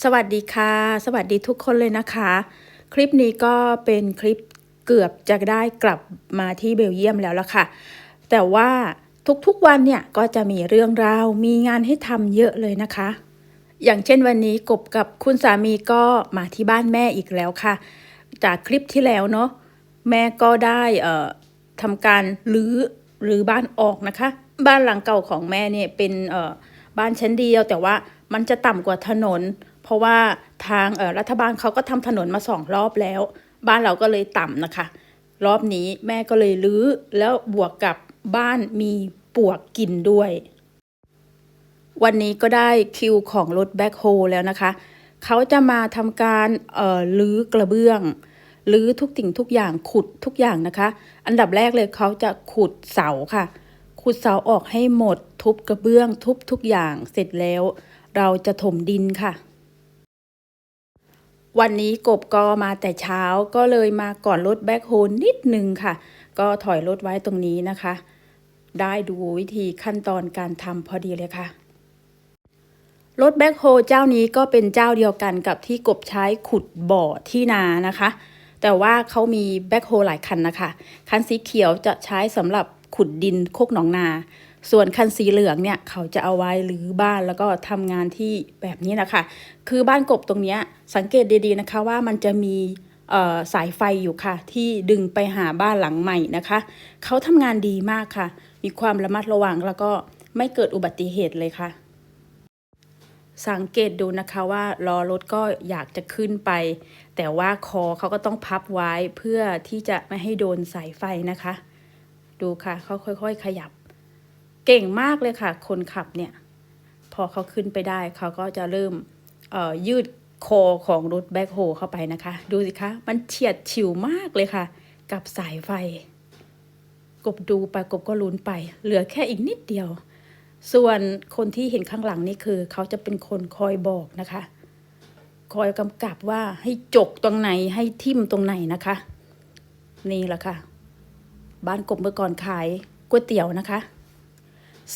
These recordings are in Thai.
สวัสดีค่ะ สวัสดีทุกคนเลยนะคะ คลิปนี้ก็เป็นคลิปเกือบจะได้กลับมาที่เบลเยียมแล้วละค่ะ แต่ว่าทุกๆวันเนี่ยก็จะมีเรื่องราวมีงานให้ทำเยอะเลยนะคะ อย่างเช่นวันนี้กบกับคุณสามีก็มาที่บ้านแม่อีกแล้วค่ะ จากคลิปที่แล้วเนาะแม่ก็ได้เอ่อทำการรื้อรื้อบ้านออกนะคะ บ้านหลังเก่าของแม่เนี่ยเป็นเอ่อบ้านชั้นเดียว แต่ว่ามันจะต่ำกว่าถนน เพราะว่าทางรัฐบาลเขาก็ทำถนนมาสองรอบแล้ว บ้านเราก็เลยต่ำนะคะ รอบนี้แม่ก็เลยรื้อแล้วบวกกับบ้านมีปวกกินด้วย วันนี้ก็ได้คิวของรถแบ็คโฮแล้วนะคะ เขาจะมาทำการเอ่อลื้อกระเบื้องลื้อทุกสิ่งทุกอย่างขุดทุกอย่างนะคะ อันดับแรกเลยเขาจะขุดเสาค่ะ ขุดเสาออกให้หมด ทุบกระเบื้อง ทุบทุกอย่างเสร็จแล้ว เราจะถมดินค่ะ วันนี้กบก็มาแต่เช้าก็เลยมาก่อนรถแบ็คโฮนิดนึงค่ะ ก็ถอยรถไว้ตรงนี้นะคะ ได้ดูวิธีขั้นตอนการทำพอดีเลยค่ะรถแบ็คโฮเจ้านี้ก็เป็นเจ้าเดียวกันกับที่กบใช้ขุดบ่อที่นานะคะ แต่ว่าเขามีแบ็คโฮหลายคันนะคะ คันสีเขียวจะใช้สำหรับขุดดินโคกหนองนา ส่วนคันสีเหลืองเนี่ยเขาจะเอาไว้หรือบ้านแล้วก็ทำงานที่แบบนี้นะคะคือบ้านกบตรงนี้สังเกตดีๆนะคะว่ามันจะมีสายไฟอยู่ค่ะ ที่ดึงไปหาบ้านหลังใหม่นะคะ เขาทำงานดีมากค่ะ มีความระมัดระวังแล้วก็ไม่เกิดอุบัติเหตุเลยค่ะ สังเกตดูนะคะว่าล้อรถก็อยากจะขึ้นไป แต่ว่าคอเขาก็ต้องพับไว้เพื่อที่จะไม่ให้โดนสายไฟนะคะ ดูค่ะเขาค่อยๆ ขยับ เก่งมากเลยค่ะ คนขับเนี่ย พอเขาขึ้นไปได้เขาก็จะเริ่มเอ่อยืดคอของรถแบ็คโฮเข้าไปนะคะ ดูสิคะ มันเฉียดฉิวมากเลยค่ะ กับสายไฟ กบดูไปกบก็ลุ้นไป เหลือแค่อีกนิดเดียว ส่วนคนที่เห็นข้างหลังนี่คือ เขาจะเป็นคนคอยบอกนะคะ คอยกำกับว่าให้จกตรงไหนให้ทิ่มตรงไหนนะคะ นี่แหละค่ะ บ้านกบเมื่อก่อนขายก๋วยเตี๋ยวนะคะ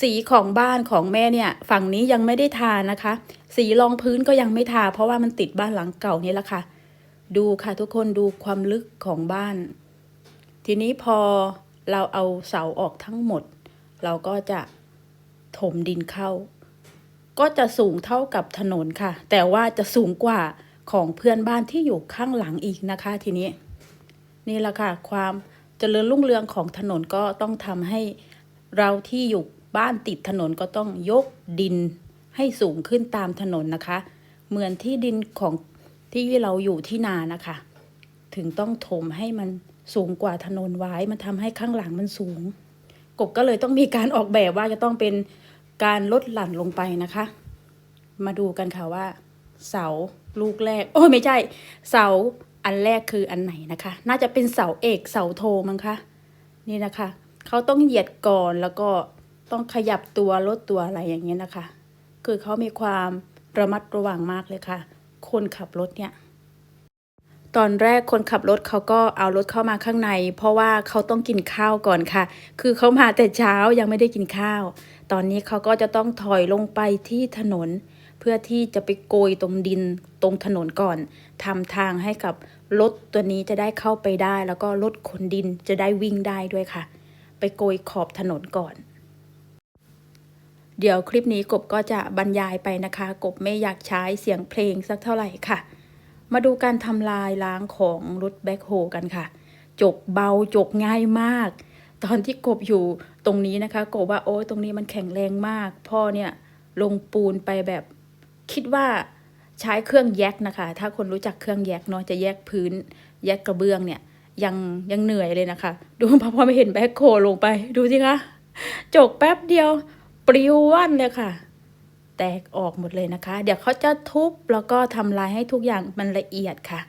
สีของบ้านของแม่เนี่ย ฝั่งนี้ยังไม่ได้ทานะคะ สีรองพื้นก็ยังไม่ทา เพราะว่ามันติดบ้านหลังเก่านี่แหละค่ะ ดูค่ะทุกคนดูความลึกของบ้าน ทีนี้พอเราเอาเสาออกทั้งหมด เราก็จะถมดินเข้า ก็จะสูงเท่ากับถนนค่ะ แต่ว่าจะสูงกว่าของเพื่อนบ้านที่อยู่ข้างหลังอีกนะคะ ทีนี้ นี่แหละค่ะ ความเจริญรุ่งเรืองของถนนก็ต้องทำให้เราที่อยู่ บ้านติดถนนก็ต้องยกดินให้สูงขึ้นตามถนนนะคะ เหมือนที่ดินของที่เราอยู่ที่นานะคะ ถึงต้องถมให้มันสูงกว่าถนนไว้มันทำให้ข้างหลังมันสูง กบก็เลยต้องมีการออกแบบว่าจะต้องเป็นการลดหลั่นลงไปนะคะ มาดูกันค่ะว่า เสาลูกแรก โอ้ยไม่ใช่ เสาอันแรกคืออันไหนนะคะ น่าจะเป็นเสาเอกเสาโทมั้งคะนี่นะคะ เขาต้องเหยียดก่อนแล้วก็ ต้องขยับตัวลดตัวอะไรอย่างเงี้ยนะคะ คือเขามีความระมัดระวังมากเลยค่ะ คนขับรถเนี่ย ตอนแรกคนขับรถเขาก็เอารถเข้ามาข้างใน เพราะว่าเขาต้องกินข้าวก่อนค่ะ คือเขามาแต่เช้ายังไม่ได้กินข้าว ตอนนี้เขาก็จะต้องถอยลงไปที่ถนน เพื่อที่จะไปโกยตรงดินตรงถนนก่อนทำทางให้กับรถตัวนี้จะได้เข้าไปได้ แล้วก็รถขนดินจะได้วิ่งได้ด้วยค่ะ ไปโกยขอบถนนก่อน เดี๋ยวคลิปนี้กบก็จะบรรยายไปนะคะ กบไม่อยากใช้เสียงเพลงสักเท่าไหร่ค่ะ มาดูการทำลายล้างของรถแบ็คโฮกันค่ะ จกเบาจกง่ายมาก ตอนที่กบอยู่ตรงนี้นะคะ กบว่าโอ้ยตรงนี้มันแข็งแรงมาก พ่อเนี่ยลงปูนไปแบบ คิดว่าใช้เครื่องแยกนะคะ ถ้าคนรู้จักเครื่องแยกเนาะจะแยกพื้น แยกกระเบื้องเนี่ยยังยังเหนื่อยเลยนะคะ ดูพอพอไม่เห็นแบ็คโฮลงไปดูสิคะจกแป๊บเดียว ปลิวว่อนเลยค่ะ แตกออกหมดเลยนะคะ เดี๋ยวเขาจะทุบแล้วก็ทำลายให้ทุกอย่างมันละเอียดค่ะ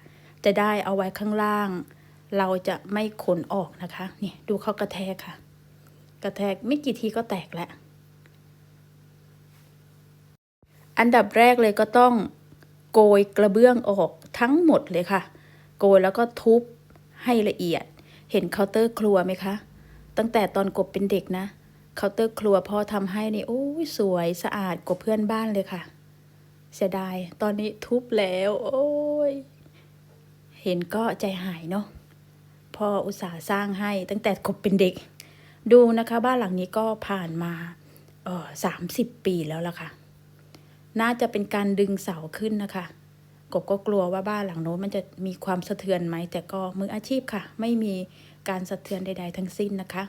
จะได้เอาไว้ข้างล่าง เราจะไม่ขนออกนะคะ นี่ดูเขากระแทกค่ะ กระแทกไม่กี่ทีก็แตกแล้วอันดับแรกเลยก็ต้องโกยกระเบื้องออกทั้งหมดเลยค่ะ โกยแล้วก็ทุบให้ละเอียด เห็นเคาน์เตอร์ครัวไหมคะ ตั้งแต่ตอนกบเป็นเด็กนะ เคาน์เตอร์ครัวพ่อทำให้นี่โอ้ยสวยสะอาดกว่าเพื่อนบ้านเลยค่ะ เสียดาย ตอนนี้ทุบแล้ว โอ้ย เห็นก็ใจหายเนาะพ่ออุตส่าห์สร้างให้ตั้งแต่กบเป็นเด็ก ดูนะคะบ้านหลังนี้ก็ผ่านมาเออสามสิบปีแล้วล่ะค่ะ น่าจะเป็นการดึงเสาขึ้นนะคะ กบก็กลัวว่าบ้านหลังโน้นมันจะมีความสะเทือนไหม แต่ก็มืออาชีพค่ะ ไม่มีการสะเทือนใด ๆ ทั้งสิ้นนะคะ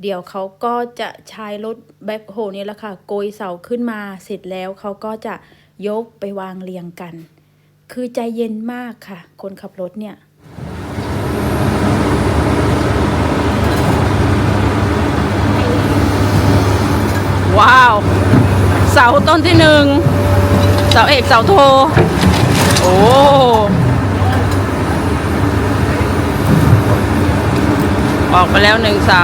เดี๋ยวเขาก็จะใช้รถแบ็คโฮนี่แหละค่ะโกยเสาขึ้นมาเสร็จแล้วเขาก็จะยกไปวางเรียงกัน คือใจเย็นมากค่ะ คนขับรถเนี่ยว้าว เสาต้นที่หนึ่งเสาเอกเสาโท โอ้ออกไปแล้วหนึ่งเสา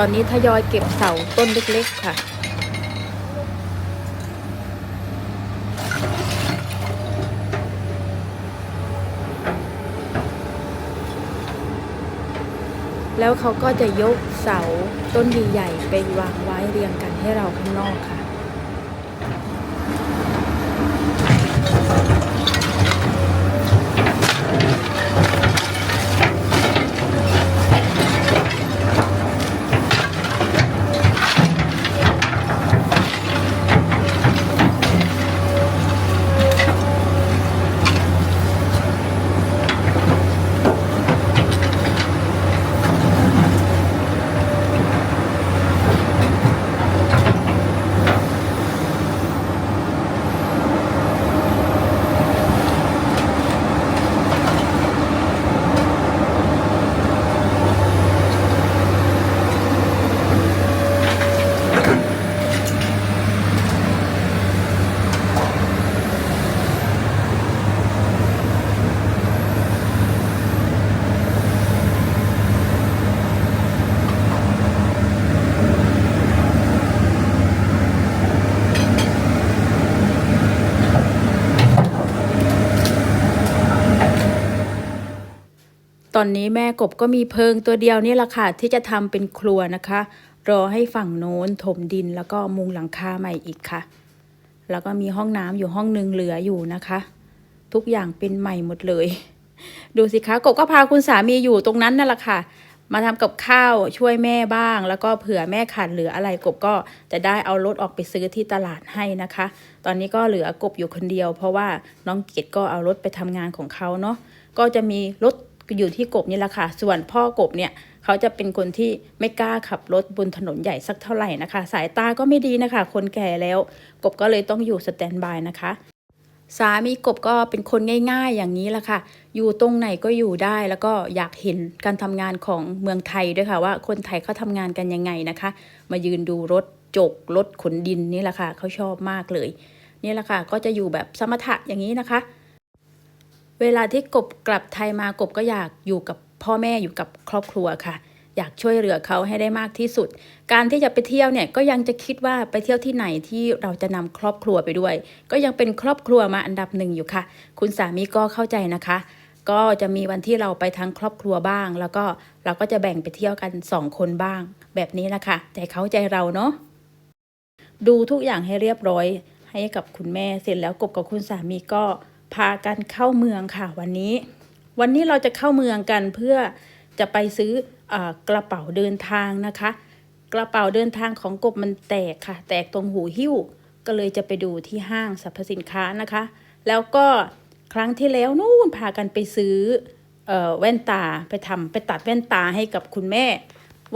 อนนี้ทยอยเก็บเสาต้นเล็กๆค่ะ แล้วเขาก็จะยกเสาต้นใหญ่ๆไปวางไว้เรียงกันให้เราข้างนอกค่ะ ต อนนี้แม่กบก็มีเพิงตัวเดียวนี่แหละค่ะที่จะทำเป็นครัวนะคะ รอให้ฝั่งโน้นถมดินแล้วก็มุงหลังคาใหม่อีกค่ะ แล้วก็มีห้องน้ำอยู่ห้องหนึ่งเหลืออยู่นะคะ ทุกอย่างเป็นใหม่หมดเลย ดูสิคะกบก็พาคุณสามีอยู่ตรงนั้นนั่นแหละค่ะ มาทำกับข้าวช่วยแม่บ้าง แล้วก็เผื่อแม่ขาดเหลืออะไรกบก็จะได้เอารถออกไปซื้อที่ตลาดให้นะคะ ตอนนี้ก็เหลือกบอยู่คนเดียว เพราะว่าน้องเกดก็เอารถไปทำงานของเขาเนาะก็จะมีรถ อยู่ที่กบนี่แหละค่ะ ส่วนพ่อกบเนี่ยเขาจะเป็นคนที่ไม่กล้าขับรถบนถนนใหญ่สักเท่าไหร่นะคะ สายตาก็ไม่ดีนะคะ คนแก่แล้ว กบก็เลยต้องอยู่สแตนบายนะคะสามีกบก็เป็นคนง่าย ๆ อย่างนี้แหละค่ะ อยู่ตรงไหนก็อยู่ได้ แล้วก็อยากเห็นการทำงานของเมืองไทยด้วยค่ะ ว่าคนไทยเขาทำงานกันยังไงนะคะ มายืนดูรถจกรถขนดินนี่แหละค่ะเขาชอบมากเลย นี่แหละค่ะ ก็จะอยู่แบบสมถะอย่างนี้นะคะ เวลาที่กบกลับไทยมากบก็อยากอยู่กับพ่อแม่อยู่กับครอบครัวค่ะ อยากช่วยเหลือเขาให้ได้มากที่สุด การที่จะไปเที่ยวเนี่ยก็ยังจะคิดว่าไปเที่ยวที่ไหนที่เราจะนำครอบครัวไปด้วย ก็ยังเป็นครอบครัวมาอันดับหนึ่งอยู่ค่ะ คุณสามีก็เข้าใจนะคะ ก็จะมีวันที่เราไปทั้งครอบครัวบ้าง แล้วก็เราก็จะแบ่งไปเที่ยวกันสองคนบ้าง แบบนี้นะคะใจเขาใจเราเนาะดูทุกอย่างให้เรียบร้อยให้กับคุณแม่เสร็จแล้วกบกับคุณสามีก็ พากันเข้าเมืองค่ะวันนี้ วันนี้เราจะเข้าเมืองกันเพื่อจะไปซื้ออกระเป๋าเดินทางนะคะ กระเป๋าเดินทางของกบมันแตกค่ะ แตกตรงหูหิ้ว ก็เลยจะไปดูที่ห้างสรรพสินค้านะคะ แล้วก็ครั้งที่แล้วนู่นพากันไปซื้อออแว่นตาไปทำไปตัดแว่นตาให้กับคุณแม่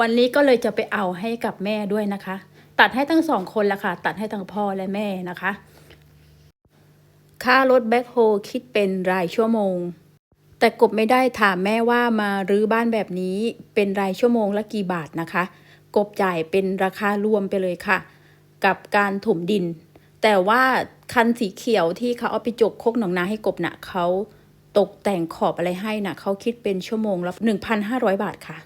วันนี้ก็เลยจะไปเอาให้กับแม่ด้วยนะคะ ตัดให้ทั้งสองคนละค่ะ ตัดให้ทั้งพ่อและแม่นะคะ ค่ารถแบ็คโฮคิดเป็นรายชั่วโมง แต่กบไม่ได้ถามแม่ว่ามารื้อบ้านแบบนี้เป็นรายชั่วโมงละกี่บาทนะคะ กบจ่ายเป็นราคารวมไปเลยค่ะ กับการถมดิน แต่ว่าคันสีเขียวที่เขาเอาไปจกโคกหนองนาให้กบน่ะเขาตกแต่งขอบอะไรให้น่ะเขาคิดเป็นชั่วโมงละ1,500 บาทค่ะ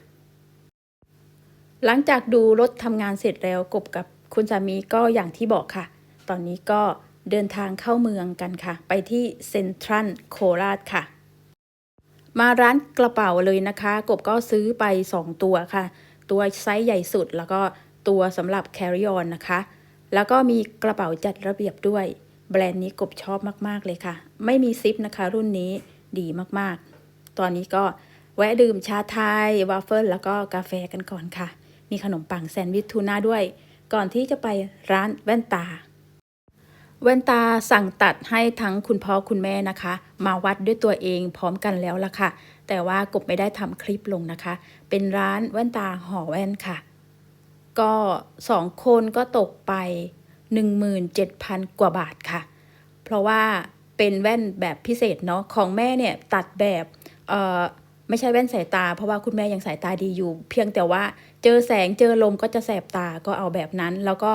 หลังจากดูรถทำงานเสร็จแล้วกบกับคุณสามีก็อย่างที่บอกค่ะ ตอนนี้ก็ เดินทางเข้าเมืองกันค่ะ ไปที่เซ็นทรัลโคราชค่ะ มาร้านกระเป๋าเลยนะคะ กบก็ซื้อไป 2 ตัวค่ะ ตัวไซส์ใหญ่สุดแล้วก็ตัวสำหรับ carry on นะคะ แล้วก็มีกระเป๋าจัดระเบียบด้วย แบรนด์นี้กบชอบมากๆเลยค่ะ ไม่มีซิปนะคะ รุ่นนี้ดีมากๆ ตอนนี้ก็แวะดื่มชาไทย วาฟเฟิลแล้วก็กาแฟกันก่อนค่ะ มีขนมปังแซนด์วิชทูน่าด้วย ก่อนที่จะไปร้านแว่นตา แว่นตาสั่งตัดให้ทั้งคุณพ่อคุณแม่นะคะ มาวัดด้วยตัวเองพร้อมกันแล้วล่ะค่ะ แต่ว่ากบไม่ได้ทำคลิปลงนะคะ เป็นร้านแว่นตาห่อแว่นค่ะ ก็สองคนก็ตกไป 17,000 กว่าบาทค่ะ เพราะว่าเป็นแว่นแบบพิเศษเนาะของแม่เนี่ยตัดแบบเอ่อไม่ใช่แว่นสายตา เพราะว่าคุณแม่ยังสายตาดีอยู่ เพียงแต่ว่าเจอแสงเจอลมก็จะแสบตาก็เอาแบบนั้น แล้วก็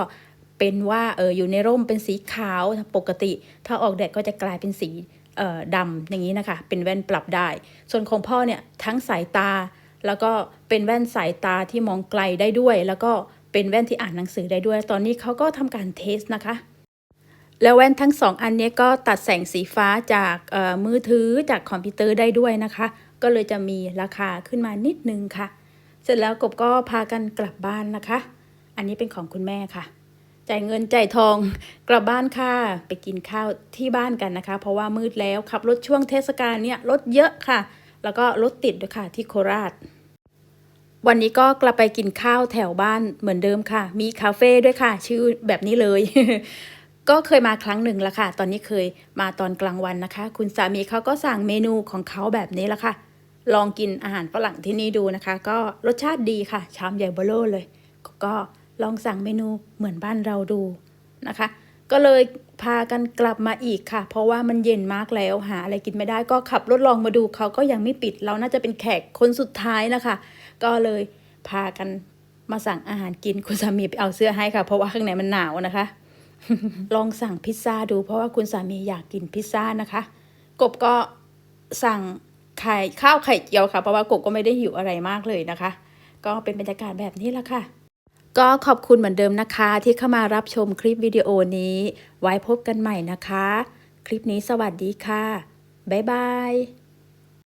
เป็นว่าเอออยู่ในร่มเป็นสีขาวปกติ ถ้าออกแดดก็จะกลายเป็นสีเอ่อดำอย่างนี้นะคะ เป็นแว่นปรับได้ ส่วนของพ่อเนี่ยทั้งสายตา แล้วก็เป็นแว่นสายตาที่มองไกลได้ด้วย แล้วก็เป็นแว่นที่อ่านหนังสือได้ด้วย ตอนนี้เขาก็ทำการเทสนะคะ แล้วแว่นทั้งสองอันนี้ก็ตัดแสงสีฟ้าจากเอ่อมือถือจากคอมพิวเตอร์ได้ด้วยนะคะ ก็เลยจะมีราคาขึ้นมานิดนึงค่ะ เสร็จแล้วกบก็พากันกลับบ้านนะคะ อันนี้เป็นของคุณแม่ค่ะ จ่ายเงินจ่ายทองกลับบ้านค่ะ ไปกินข้าวที่บ้านกันนะคะ เพราะว่ามืดแล้วขับรถช่วงเทศกาลเนี่ยรถเยอะค่ะ แล้วก็รถติดด้วยค่ะที่โคราช วันนี้ก็กลับไปกินข้าวแถวบ้านเหมือนเดิมค่ะ มีคาเฟ่ด้วยค่ะ ชื่อแบบนี้เลย ก็เคยมาครั้งหนึ่งแล้วค่ะ ตอนนี้เคยมาตอนกลางวันนะคะ คุณสามีเขาก็สั่งเมนูของเขาแบบนี้ละค่ะ ลองกินอาหารฝรั่งที่นี่ดูนะคะ ก็รสชาติดีค่ะ ชามใหญ่เบอร์โลเลย ก็ ลองสั่งเมนูเหมือนบ้านเราดูนะคะ ก็เลยพากันกลับมาอีกค่ะ เพราะว่ามันเย็นมากแล้วหาอะไรกินไม่ได้ก็ขับรถลองมาดูเขาก็ยังไม่ปิด เราน่าจะเป็นแขกคนสุดท้ายนะคะ ก็เลยพากันมาสั่งอาหารกินคุณสามีไปเอาเสื้อให้ค่ะ เพราะว่าข้างในมันหนาวนะคะ ลองสั่งพิซซ่าดู เพราะว่าคุณสามีอยากกินพิซซ่านะคะ กบก็สั่งไข่ข้าวไข่เจียวค่ะ เพราะว่ากบก็ไม่ได้หิวอะไรมากเลยนะคะ ก็เป็นบรรยากาศแบบนี้ละค่ะ ก็ขอบคุณเหมือนเดิมนะคะ ที่เข้ามารับชมคลิปวิดีโอนี้ ไว้พบกันใหม่นะคะ คลิปนี้สวัสดีค่ะ บ๊ายบาย